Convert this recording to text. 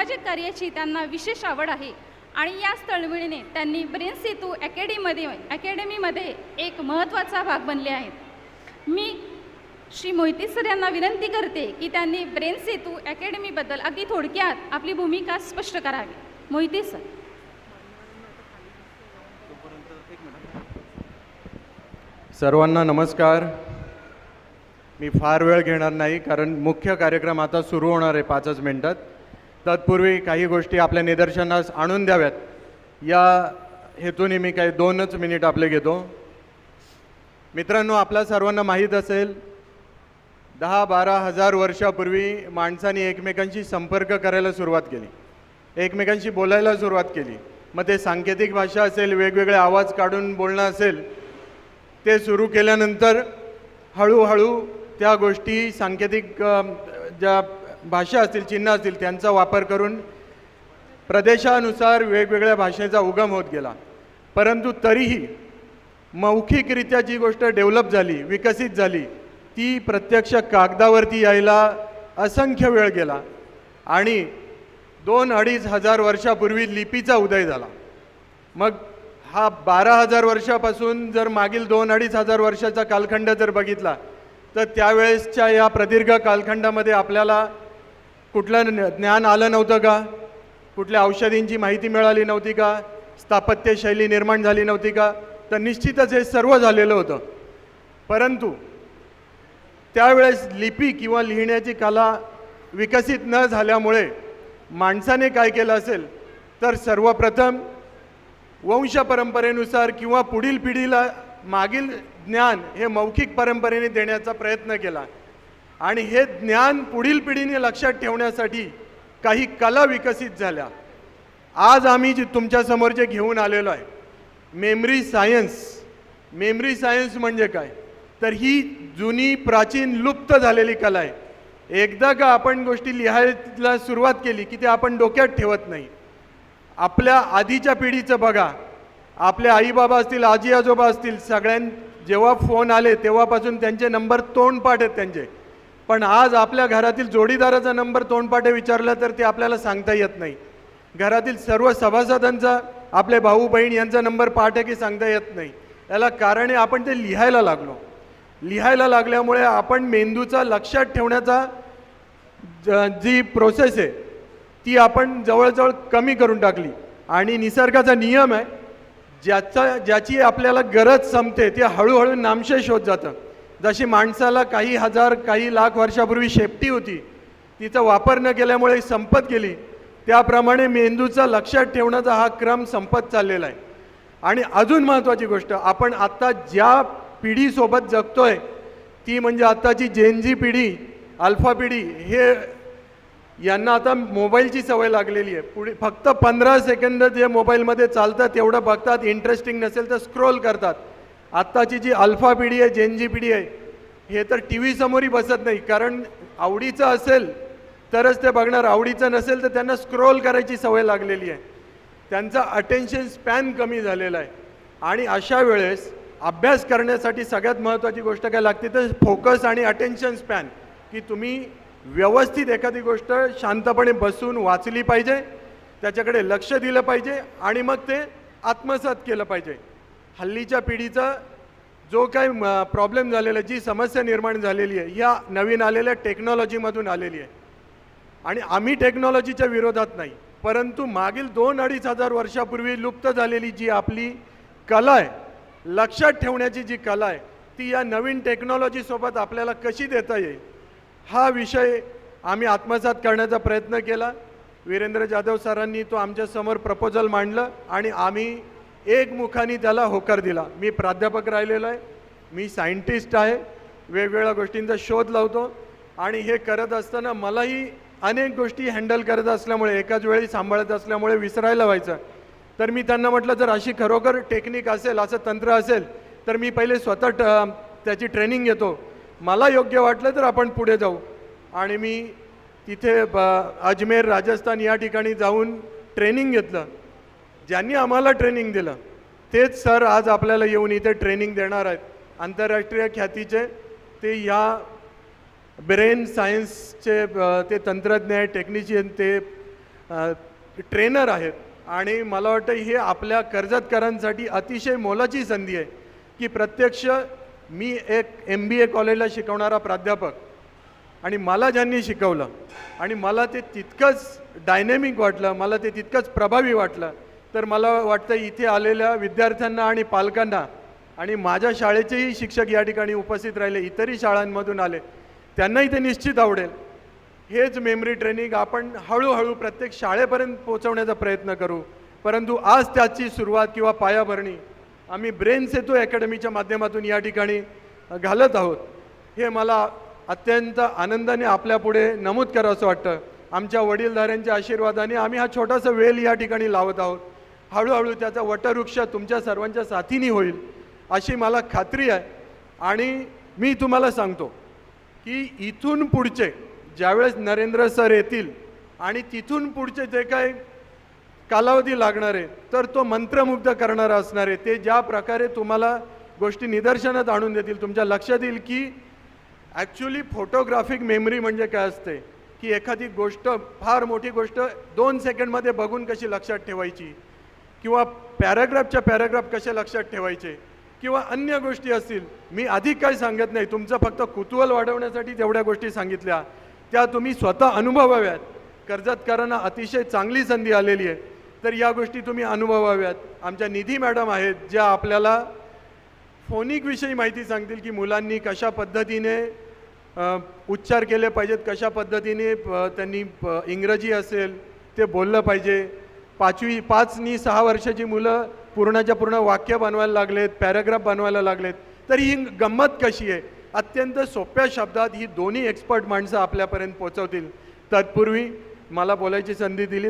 सामाजिक कार्याची त्यांना विशेष आवड आहे. आणि याच तळमळीने त्यांनी ब्रेन सेतू अकॅडमीमध्ये अकॅडमीमध्ये एक महत्त्वाचा भाग बनले आहेत. मी श्री मोहिते सर यांना विनंती करते की त्यांनी ब्रेन सेतू अकॅडमीबद्दल अगदी थोडक्यात आपली भूमिका स्पष्ट करावी. मोहिते सर. सर्वांना नमस्कार. मी फार वेळ घेणार नाही कारण मुख्य कार्यक्रम आता सुरू होणार आहे पाचच मिनटात. तत्पूर्वी काही गोष्टी आपल्या निदर्शनास आणून द्याव्यात. या हेतूने मी काही दोनच मिनिट आपले घेतो. मित्रांनो आपल्या सर्वांना माहीत असेल दहा बारा हजार वर्षापूर्वी माणसाने एकमेकांशी संपर्क करायला सुरुवात केली. एकमेकांशी बोलायला सुरुवात केली. मग ते सांकेतिक भाषा असेल वेगवेगळे आवाज काढून बोलणं असेल ते सुरू केल्यानंतर हळूहळू त्या गोष्टी सांकेतिक ज्या भाषा असतील चिन्ह असतील त्यांचा वापर करून प्रदेशानुसार वेगवेगळ्या भाषेचा उगम होत गेला. परंतु तरीही मौखिकरित्या जी गोष्ट डेव्हलप झाली विकसित झाली ती प्रत्यक्ष कागदावरती यायला असंख्य वेळ गेला आणि दोन अडीच हजार वर्षापूर्वी लिपीचा उदय झाला. मग हा बारा हजार वर्षापासून जर मागील दोन अडीच हजार वर्षाचा कालखंड जर बघितला तर त्यावेळेसच्या या प्रदीर्घ कालखंडामध्ये आपल्याला कुठलं न- ज्ञान आलं नव्हतं का? कुठल्या औषधींची माहिती मिळाली नव्हती का? स्थापत्यशैली निर्माण झाली नव्हती का? तर निश्चितच हे सर्व झालेलं होतं. परंतु त्यावेळेस लिपी किंवा लिहिण्याची कला विकसित न झाल्यामुळे माणसाने काय केलं असेल? तर सर्वप्रथम वंश परंपरेनुसार किंवा पुढील पिढीला मागील ज्ञान हे मौखिक परंपरेने देण्याचा प्रयत्न केला. आणि हे ज्ञान पुढील पिढीने लक्षात ठेवण्यासाठी काही कला विकसित झाल्या. आज आम्ही जे तुमच्यासमोर जे घेऊन आलेलो आहे मेमरी सायन्स मेमरी सायन्स म्हणजे काय? तर ही जुनी प्राचीन लुप्त झालेली कला आहे. एकदा का आपण गोष्टी लिहायला सुरुवात केली की ते आपण डोक्यात ठेवत नाही. आपल्या आधीच्या पिढीचं बघा. आपले आईबाबा असतील आजी आजोबा असतील सगळ्यां जेव्हा फोन आले तेव्हापासून त्यांचे नंबर तोंडपाठ आहेत त्यांचे. पण आज आपल्या घरातील जोडीदाराचा नंबर तोंडपाठे विचारला तर ते आपल्याला सांगता येत नाही. घरातील सर्व सभासदांचा आपले भाऊ बहीण यांचा नंबर पाठ आहे की सांगता येत नाही. याला कारण आहे आपण ते लिहायला लागलो. लिहायला लागल्यामुळे आपण मेंदूचा लक्षात ठेवण्याचा ज- जी प्रोसेस आहे ती आपण जवळजवळ कमी करून टाकली. आणि निसर्गाचा नियम आहे ज्याचा ज्याची आपल्याला गरज संपते ते हळूहळू नामशेष होत जातं. जशी माणसाला काही हजार काही लाख वर्षापूर्वी शेपटी होती तिचा वापर न केल्यामुळे संपत गेली त्याप्रमाणे मेंदूचा लक्षात ठेवण्याचा हा क्रम संपत चाललेला आहे. आणि अजून महत्त्वाची गोष्ट आपण आत्ता ज्या पिढीसोबत जगतो आहे ती म्हणजे आत्ताची जेनजी पिढी अल्फा पिढी हे यांना आता मोबाईलची सवय लागलेली आहे. पुढे फक्त पंधरा सेकंद जे मोबाईलमध्ये चालतं तेवढं बघतात इंटरेस्टिंग नसेल तर स्क्रोल करतात. आत्ताची जी अल्फा पिढी आहे जेनजी पिढी आहे हे तर टी व्ही समोरही बसत नाही. कारण आवडीचं असेल तरच ते बघणार. आवडीचं नसेल तर त्यांना स्क्रोल करायची सवय लागलेली आहे. त्यांचा अटेन्शन स्पॅन कमी झालेला आहे. आणि अशा वेळेस अभ्यास करण्यासाठी सगळ्यात महत्त्वाची गोष्ट काय लागते तर फोकस आणि अटेन्शन स्पॅन की तुम्ही व्यवस्थित एखादी गोष्ट शांतपणे बसून वाचली पाहिजे त्याच्याकडे लक्ष दिलं पाहिजे आणि मग ते आत्मसात केलं पाहिजे. हल्लीच्या पिढीचा जो काही प्रॉब्लेम झालेला आहे जी समस्या निर्माण झालेली आहे या नवीन आलेल्या टेक्नॉलॉजीमधून आलेली आहे. आणि आम्ही टेक्नॉलॉजीच्या विरोधात नाही परंतु मागील दोन अडीच हजार वर्षापूर्वी लुप्त झालेली जी आपली कला आहे लक्षात ठेवण्याची जी कला आहे ती या नवीन टेक्नॉलॉजीसोबत आपल्याला कशी देता येईल हा विषय आम्ही आत्मसात करण्याचा प्रयत्न केला. वीरेंद्र जाधव सरांनी तो आमच्यासमोर प्रपोजल मांडलं आणि आम्ही एकमुखाने त्याला होकार दिला. मी प्राध्यापक राहिलेलो आहे मी सायंटिस्ट आहे वेगवेगळ्या गोष्टींचा शोध लावतो आणि हे करत असताना मलाही अनेक गोष्टी हँडल करत असल्यामुळे एकाच वेळी सांभाळत असल्यामुळे विसरायला व्हायचं. तर मी त्यांना म्हटलं जर अशी खरोखर टेक्निक असेल असं तंत्र असेल तर मी पहिले स्वतः ट त्याची ट्रेनिंग घेतो. मला योग्य वाटलं तर आपण पुढे जाऊ. आणि मी तिथे ब अजमेर राजस्थान या ठिकाणी जाऊन ट्रेनिंग घेतलं. ज्यांनी आम्हाला ट्रेनिंग दिलं तेच सर आज आपल्याला येऊन इथे ट्रेनिंग देणार आहेत. आंतरराष्ट्रीय ख्यातीचे ते या ब्रेन सायन्सचे ते तंत्रज्ञ आहे टेक्निशियन ते ट्रेनर आहेत. आणि मला वाटतं हे आपल्या कर्जतकरांसाठी अतिशय मोलाची संधी आहे की प्रत्यक्ष मी एक एम बी ए कॉलेजला शिकवणारा प्राध्यापक. आणि मला ज्यांनी शिकवलं आणि मला ते तितकंच डायनेमिक वाटलं मला ते तितकंच प्रभावी वाटलं तर मला वाटतं इथे आलेल्या विद्यार्थ्यांना आणि पालकांना आणि माझ्या शाळेचेही शिक्षक या ठिकाणी उपस्थित राहिले इतरही शाळांमधून आले त्यांनाही ते निश्चित आवडेल. हेच मेमरी ट्रेनिंग आपण हळूहळू प्रत्येक शाळेपर्यंत पोहोचवण्याचा प्रयत्न करू. परंतु आज त्याची सुरुवात किंवा पायाभरणी आम्ही ब्रेन सेतू अकॅडमीच्या माध्यमातून या ठिकाणी घालत आहोत. हे मला अत्यंत आनंदाने आपल्यापुढे नमूद करावंसं वाटतं. आमच्या वडीलधाऱ्यांच्या आशीर्वादाने आम्ही हा छोटासा वेल या ठिकाणी लावत आहोत. हळूहळू त्याचा वटवृक्ष तुमच्या सर्वांच्या साथीने होईल अशी मला खात्री आहे. आणि मी तुम्हाला सांगतो की इथून पुढचे ज्यावेळेस नरेंद्र सर येतील आणि तिथून पुढचे जे काय कालावधी लागणार आहे तर तो मंत्रमुग्ध करणारा असणार आहे. ते ज्या प्रकारे तुम्हाला गोष्टी निदर्शनात आणून देतील तुमच्या लक्षात येईल की ॲक्च्युली फोटोग्राफिक मेमरी म्हणजे काय असते? की एखादी गोष्ट फार मोठी गोष्ट दोन सेकंडमध्ये बघून कशी लक्षात ठेवायची? किंवा पॅराग्राफच्या पॅराग्राफ कसे लक्षात ठेवायचे किंवा अन्य गोष्टी असतील मी अधिक काय सांगत नाही. तुमचं फक्त कुतूहल वाढवण्यासाठी तेवढ्या गोष्टी सांगितल्या. त्या तुम्ही स्वतः अनुभवाव्यात. कर्जतकारांना अतिशय चांगली संधी आलेली आहे. तर या गोष्टी तुम्ही अनुभवाव्यात. आमच्या निधी मॅडम आहेत ज्या आपल्याला फोनिकविषयी माहिती सांगतील की मुलांनी कशा पद्धतीने उच्चार केले पाहिजेत कशा पद्धतीने त्यांनी इंग्रजी असेल ते बोललं पाहिजे. पाचवी पाचनी सहा वर्षाची मुलं पूर्णाच्या पूर्ण वाक्य बनवायला लागलेत पॅराग्राफ बनवायला लागलेत. तर ही गंमत कशी आहे? अत्यंत सोप्या शब्दात ही दोन्ही एक्सपर्ट माणसं आपल्यापर्यंत पोचवतील तत्पूर्वी मला बोलायची संधी दिली.